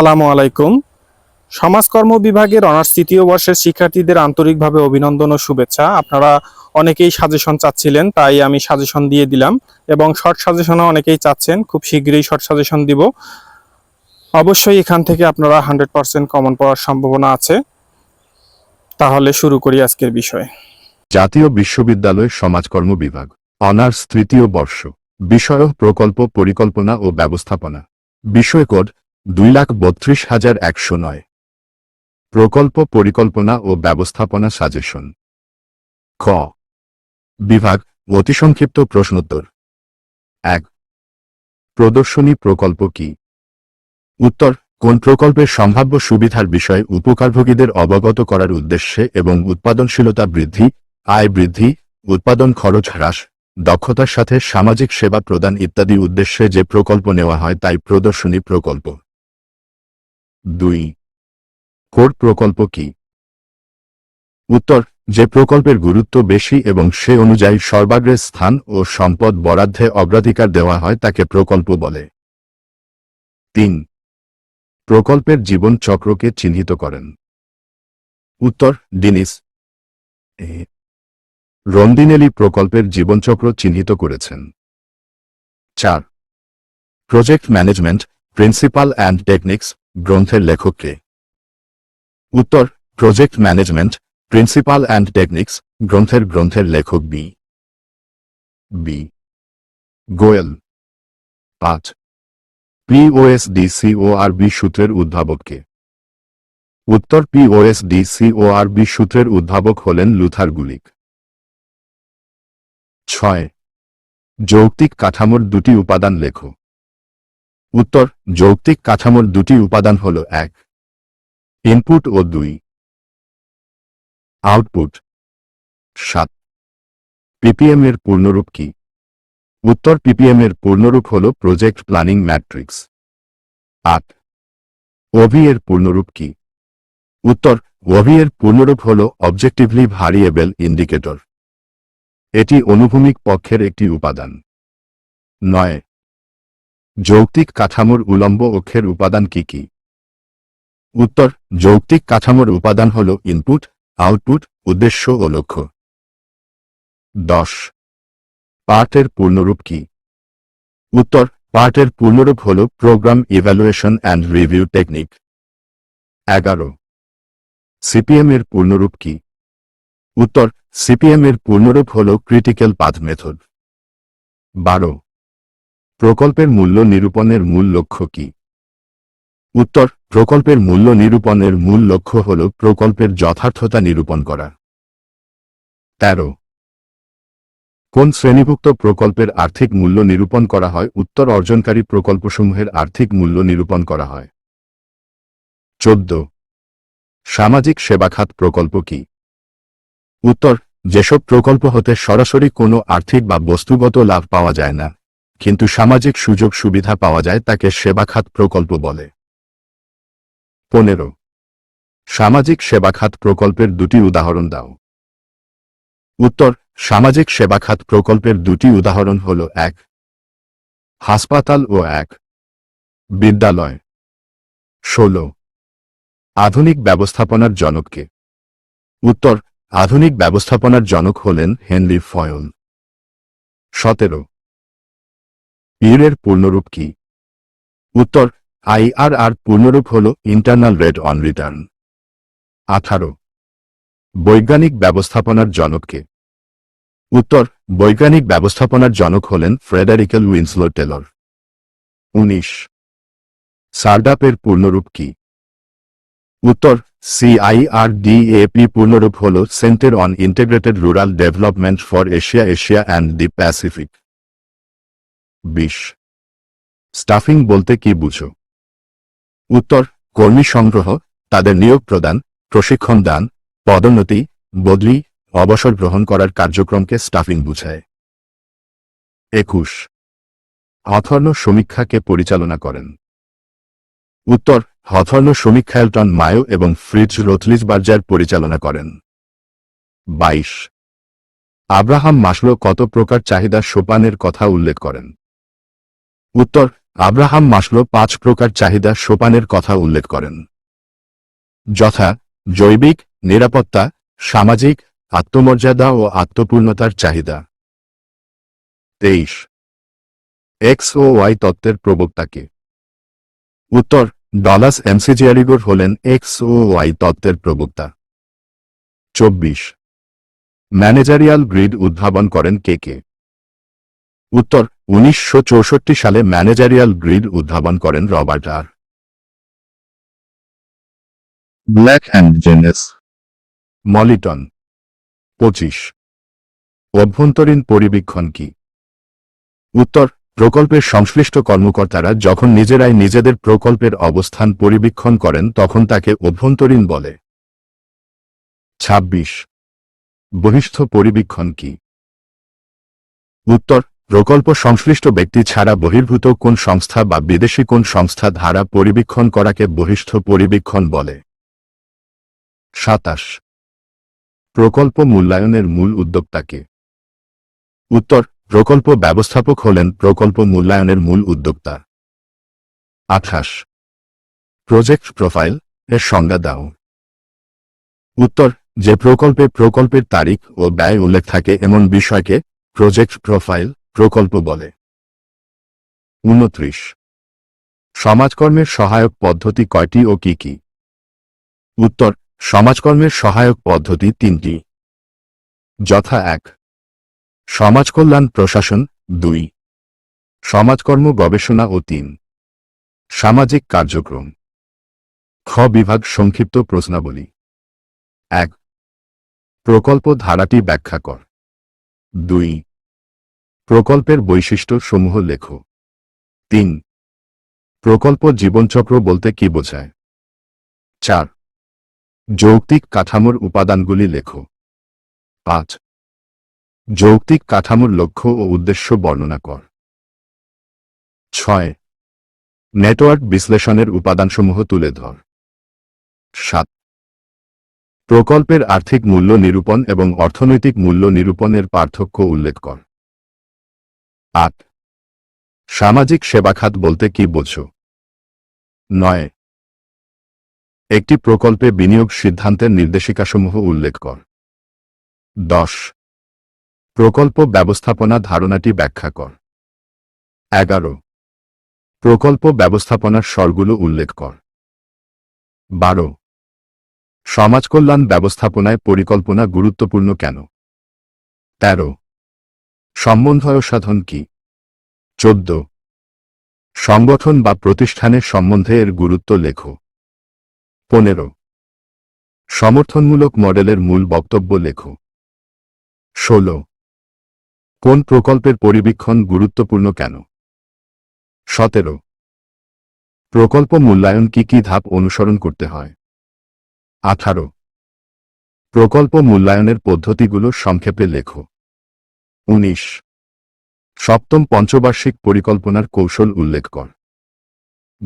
আসসালামু আলাইকুম। সমাজকর্ম বিভাগের অনার্স তৃতীয় বর্ষের শিক্ষার্থীদের আন্তরিকভাবে অভিনন্দন ও শুভেচ্ছা। আপনারা অনেকেই সাজেশন চাচ্ছিলেন, তাই আমি সাজেশন দিয়ে দিলাম এবং শর্ট সাজেশনও অনেকেই চাচ্ছেন। খুব শীঘ্রই শর্ট সাজেশন দিব। অবশ্যই এখান থেকে আপনারা হান্ড্রেড পার্সেন্ট কমন পাওয়ার সম্ভাবনা আছে। তাহলে শুরু করি আজকের বিষয়। জাতীয় বিশ্ববিদ্যালয় সমাজকর্ম বিভাগ, অনার্স তৃতীয় বর্ষ, বিষয়, প্রকল্প, পরিকল্পনা ও ব্যবস্থাপনা বিষয় কোড দুই লাখ বত্রিশ হাজার একশো নয়। প্রকল্প পরিকল্পনা ও ব্যবস্থাপনা সাজেশন। খ বিভাগ, অতিসংক্ষিপ্ত প্রশ্নোত্তর। এক। প্রদর্শনী প্রকল্প কি? উত্তর, কোন প্রকল্পের সম্ভাব্য সুবিধার বিষয়ে উপকারভোগীদের অবগত করার উদ্দেশ্যে এবং উৎপাদনশীলতা বৃদ্ধি, আয় বৃদ্ধি, উৎপাদন খরচ হ্রাস, দক্ষতার সাথে সামাজিক সেবা প্রদান ইত্যাদি উদ্দেশ্যে যে প্রকল্প নেওয়া হয় তাই প্রদর্শনী প্রকল্প। দুই। কোর প্রকল্প কি? উত্তর, যে প্রকল্পের গুরুত্ব বেশি এবং সে অনুযায়ী সর্বাগ্রে স্থান ও সম্পদ বরাদ্দে অগ্রাধিকার দেওয়া হয় তাকে প্রকল্প বলে। তিন। প্রকল্পের জীবন চক্রকে চিহ্নিত করেন। উত্তর, ডিনিস। রন্দিনেলি প্রকল্পের জীবনচক্র চিহ্নিত করেছেন। চার। Project management principal and techniques গ্রন্থের লেখককে। উত্তর project management principal and techniques গ্রন্থের গ্রন্থের লেখক বি। বি। গোয়েল। পাঁচ। পিওএসডিসিওআরবি সূত্রের উদ্ভাবককে। উত্তর পিওএসডিসিওআরবি সূত্রের উদ্ভাবক হলেন লুথার গুলিক। ছয়। যৌক্তিক কাঠামোর দুটি উপাদান লেখো উত্তর, যৌক্তিক কাঠামোর দুটি উপাদান হল এক ইনপুট ও দুই। আউটপুট সাত। পিপিএম এর পূর্ণরূপ কি? উত্তর পিপিএম এর পূর্ণরূপ হল প্রজেক্ট প্ল্যানিং ম্যাট্রিক্স আট ওভি এর পূর্ণরূপ কি? উত্তর ওভি এর পূর্ণরূপ হল অবজেক্টিভলি ভারিয়েবল ইন্ডিকেটর এটি অনুভূমিক পক্ষের একটি উপাদান। নয় যৌক্তিক কাঠামোর উলম্ব অক্ষের উপাদান কি কি? উত্তর, যৌক্তিক কাঠামোর উপাদান হল ইনপুট আউটপুট উদ্দেশ্য ও লক্ষ্য। দশ, পার্টের পূর্ণরূপ কি? উত্তর, পার্টের পূর্ণরূপ হল program evaluation and review technique এগারো সিপিএম এর পূর্ণরূপ কি? উত্তর সিপিএম এর পূর্ণরূপ হল ক্রিটিক্যাল পাথ মেথড বারো প্রকল্পের মূল্য নিরূপণের মূল লক্ষ্য কি? উত্তর, প্রকল্পের মূল্য নিরূপণের মূল লক্ষ্য হল প্রকল্পের যথার্থতা নিরূপণ করা। তেরো। কোন শ্রেণীভুক্ত প্রকল্পের আর্থিক মূল্য নিরূপণ করা হয়? উত্তর, অর্জনকারী প্রকল্পসমূহের আর্থিক মূল্য নিরূপণ করা হয়। চোদ্দ। সামাজিক সেবাখাত প্রকল্প কি? উত্তর, যেসব প্রকল্প হতে সরাসরি কোনো আর্থিক বা বস্তুগত লাভ পাওয়া যায় না। কিন্তু সামাজিক সুযোগ সুবিধা পাওয়া যায় তাকে সেবাখাত প্রকল্প বলে। পনেরো। সামাজিক সেবাখাত প্রকল্পের দুটি উদাহরণ দাও। উত্তর, সামাজিক সেবাখাত প্রকল্পের দুটি উদাহরণ হল এক, হাসপাতাল ও এক, বিদ্যালয়। ষোলো। আধুনিক ব্যবস্থাপনার জনককে। উত্তর, আধুনিক ব্যবস্থাপনার জনক হলেন হেনরি ফয়ল। সতেরো। ইউরের পূর্ণরূপ কি? উত্তর আইআরআর পূর্ণরূপ হল ইন্টারনাল রেট অন রিটার্ন আঠারো, বৈজ্ঞানিক ব্যবস্থাপনার জনককে উত্তর, বৈজ্ঞানিক ব্যবস্থাপনার জনক হলেন ফ্রেডারিকেল উইন্সলো টেলর উনিশ সার্ডাপের পূর্ণরূপ কি? উত্তর সিআইআরডিএপি পূর্ণরূপ হল centre on integrated rural development for Asia Asia and the Pacific বিশ। স্টাফিং বলতে কি বুঝো? উত্তর, কর্মী সংগ্রহ, তাদের নিয়োগ প্রদান, প্রশিক্ষণ দান, পদোন্নতি, বদলি, অবসর গ্রহণ করার কার্যক্রমকে স্টাফিং বুঝায়। একুশ। হথর্ণ সমীক্ষাকে পরিচালনা করেন। উত্তর, হথর্ণ সমীক্ষায়লটন মায়ো এবং ফ্রিজ রোথলিজ বার্জার পরিচালনা করেন। বাইশ। আব্রাহাম মাসলো কত প্রকার চাহিদা সোপানের কথা উল্লেখ করেন? উত্তর, আব্রাহাম মাসলো পাঁচ প্রকার চাহিদা সোপানের কথা উল্লেখ করেন। যথা, জৈবিক, নিরাপত্তা, সামাজিক, আত্মমর্যাদা ও আত্মপূর্ণতার চাহিদা। তেইশ। এক্স ও ওয়াই তত্ত্বের প্রবক্তাকে। উত্তর, ডলাস এমসিজিয়ারিগোর হলেন এক্স ও ওয়াই তত্ত্বের প্রবক্তা। চব্বিশ। ম্যানেজারিয়াল গ্রিড উদ্ভাবন করেন কে কে। উত্তর উনিশশো চৌষট্টি সালে ম্যানেজারিয়াল গ্রিড উদ্ভাবন করেন Robert R. Blake and জেনেস। Mouton. পঁচিশ। অভ্যন্তরীণ পরিবীক্ষণ কি? উত্তর প্রকল্পের সংশ্লিষ্ট কর্মকর্তারা যখন নিজেরাই নিজেদের প্রকল্পের অবস্থান পরিবীক্ষণ করেন তখন তাকে অভ্যন্তরীণ বলে। ২৬ বহিষ্ঠ পরিবীক্ষণ কি? উত্তর প্রকল্প সংশ্লিষ্ট ব্যক্তি ছাড়া বহির্ভূত কোন সংস্থা বা বিদেশি কোন সংস্থা ধারা পরিবীক্ষণ করাকে বহিষ্ঠ পরিবীক্ষণ বলে। সাতাশ। প্রকল্প মূল্যায়নের মূল উদ্যোক্তাকে। উত্তর, প্রকল্প ব্যবস্থাপক হলেন প্রকল্প মূল্যায়নের মূল উদ্যোক্তা। আঠাশ। প্রজেক্ট প্রোফাইল এর সংজ্ঞা দাও। উত্তর, যে প্রকল্পে প্রকল্পের তারিখ ও ব্যয় উল্লেখ থাকে এমন বিষয়কে প্রজেক্ট প্রোফাইল প্রকল্প বলে। উনত্রিশ। সমাজকর্মের সহায়ক পদ্ধতি কয়টি ও কি কি? উত্তর, সমাজকর্মের সহায়ক পদ্ধতি তিনটি। যথা এক। সমাজকল্যাণ প্রশাসন, দুই। সমাজকর্ম গবেষণা ও তিন। সামাজিক কার্যক্রম। খ বিভাগ সংক্ষিপ্ত প্রশ্নাবলী। এক। প্রকল্প ধারাটি ব্যাখ্যা কর। দুই। প্রকল্পের বৈশিষ্ট্য সমূহ লেখো। তিন। প্রকল্প জীবনচক্র বলতে কি বোঝায়? চার। যৌক্তিক কাঠামোর উপাদানগুলি লেখো। পাঁচ। যৌক্তিক কাঠামোর লক্ষ্য ও উদ্দেশ্য বর্ণনা কর। ছয়। নেটওয়ার্ক বিশ্লেষণের উপাদানসমূহ তুলে ধর। সাত। প্রকল্পের আর্থিক মূল্য নিরূপণ এবং অর্থনৈতিক মূল্য নিরূপণের পার্থক্য উল্লেখ কর। আট। সামাজিক সেবাখাত বলতে কি বোঝো? নয়। একটি প্রকল্পে বিনিয়োগ সিদ্ধান্তের নির্দেশিকাসমূহ উল্লেখ কর। দশ। প্রকল্প ব্যবস্থাপনা ধারণাটি ব্যাখ্যা কর। এগারো। প্রকল্প ব্যবস্থাপনার স্বরগুলো উল্লেখ কর। বারো। সমাজকল্যাণ ব্যবস্থাপনায় পরিকল্পনা গুরুত্বপূর্ণ কেন? তেরো। সম্বন্ধয় সাধন কি? চোদ্দ। সংগঠন বা প্রতিষ্ঠানের সম্বন্ধে এর গুরুত্ব লেখো। পনেরো। সমর্থনমূলক মডেলের মূল বক্তব্য লেখো। ষোলো। কোন প্রকল্পের পরিবীক্ষণ গুরুত্বপূর্ণ কেন? সতেরো। প্রকল্প মূল্যায়ন কি কি ধাপ অনুসরণ করতে হয়? আঠারো। প্রকল্প মূল্যায়নের পদ্ধতিগুলো সংক্ষেপে লেখো। উনিশ। সপ্তম পঞ্চবার্ষিক পরিকল্পনার কৌশল উল্লেখ কর।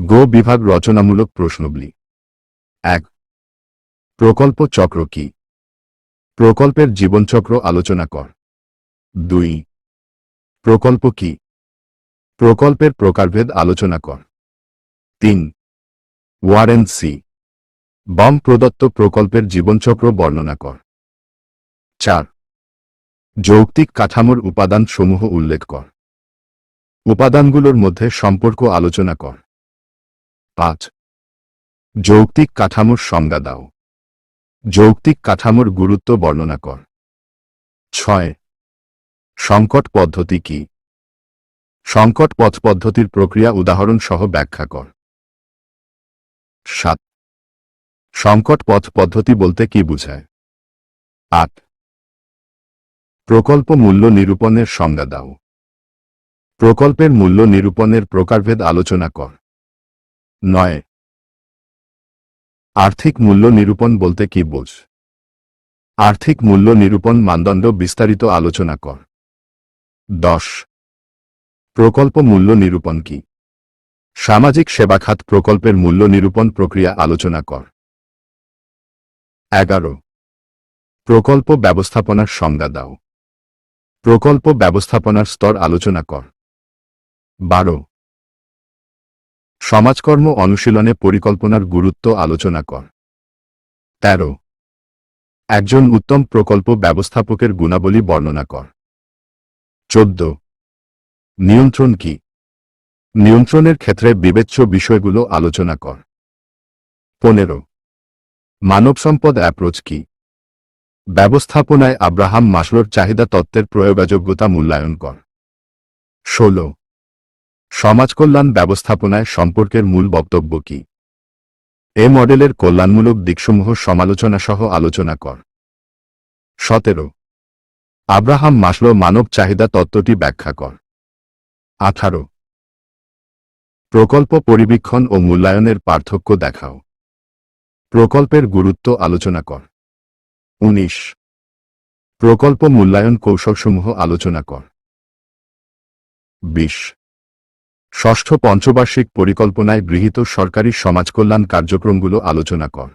গো বিভাগ রচনামূলক প্রশ্নবলী। এক। প্রকল্প চক্র কি? প্রকল্পের জীবনচক্র আলোচনা কর। দুই। প্রকল্প কি? প্রকল্পের প্রকারভেদ আলোচনা কর। তিন। Warren C. বম প্রদত্ত প্রকল্পের জীবনচক্র বর্ণনা কর। চার। যৌক্তিক কাঠামোর উপাদান সমূহ উল্লেখ কর। উপাদানগুলোর মধ্যে সম্পর্ক আলোচনা কর। পাঁচ। যৌক্তিক কাঠামোর সংজ্ঞা দাও। যৌক্তিক কাঠামোর গুরুত্ব বর্ণনা কর। ছয়। সংকট পদ্ধতি কি? সংকট পথ পদ্ধতির প্রক্রিয়া উদাহরণ সহ ব্যাখ্যা কর। সাত। সংকট পথ পদ্ধতি বলতে কি বোঝায়? আট। প্রকল্প মূল্য নিরূপণের সংজ্ঞা দাও। প্রকল্পের মূল্য নিরূপণের প্রকারভেদ আলোচনা কর। নয়। আর্থিক মূল্য নিরূপণ বলতে কি বোঝ? আর্থিক মূল্য নিরূপণ মানদণ্ড বিস্তারিত আলোচনা কর। দশ। প্রকল্প মূল্য নিরূপণ কি? সামাজিক সেবাখাত প্রকল্পের মূল্য নিরূপণ প্রক্রিয়া আলোচনা কর। এগারো। প্রকল্প ব্যবস্থাপনার সংজ্ঞা দাও। প্রকল্প ব্যবস্থাপনার স্তর আলোচনা কর। বারো। সমাজকর্ম অনুশীলনে পরিকল্পনার গুরুত্ব আলোচনা কর। তেরো। একজন উত্তম প্রকল্প ব্যবস্থাপকের গুণাবলী বর্ণনা কর। চোদ্দ। নিয়ন্ত্রণ কি? নিয়ন্ত্রণের ক্ষেত্রে বিবেচ্য বিষয়গুলো আলোচনা কর। পনেরো। মানব সম্পদ অ্যাপ্রোচ কি? ব্যবস্থাপনায় আব্রাহাম মাসলোর চাহিদা তত্ত্বের প্রয়োগাযোগ্যতা মূল্যায়ন কর। ষোল। সমাজকল্যাণ ব্যবস্থাপনায় সম্পর্কের মূল বক্তব্য কি? এ মডেলের কল্যাণমূলক দিকসমূহ সমালোচনা সহ আলোচনা কর। সতেরো। আব্রাহাম মাসলো মানব চাহিদা তত্ত্বটি ব্যাখ্যা কর। আঠারো। প্রকল্প পরিবীক্ষণ ও মূল্যায়নের পার্থক্য দেখাও। প্রকল্পের গুরুত্ব আলোচনা কর। উনিশ। প্রকল্প মূল্যায়ন কৌশলসমূহ আলোচনা কর। বিশ। ষষ্ঠ পঞ্চবার্ষিক পরিকল্পনায় গৃহীত সরকারি সমাজকল্যাণ কার্যক্রমগুলো আলোচনা কর।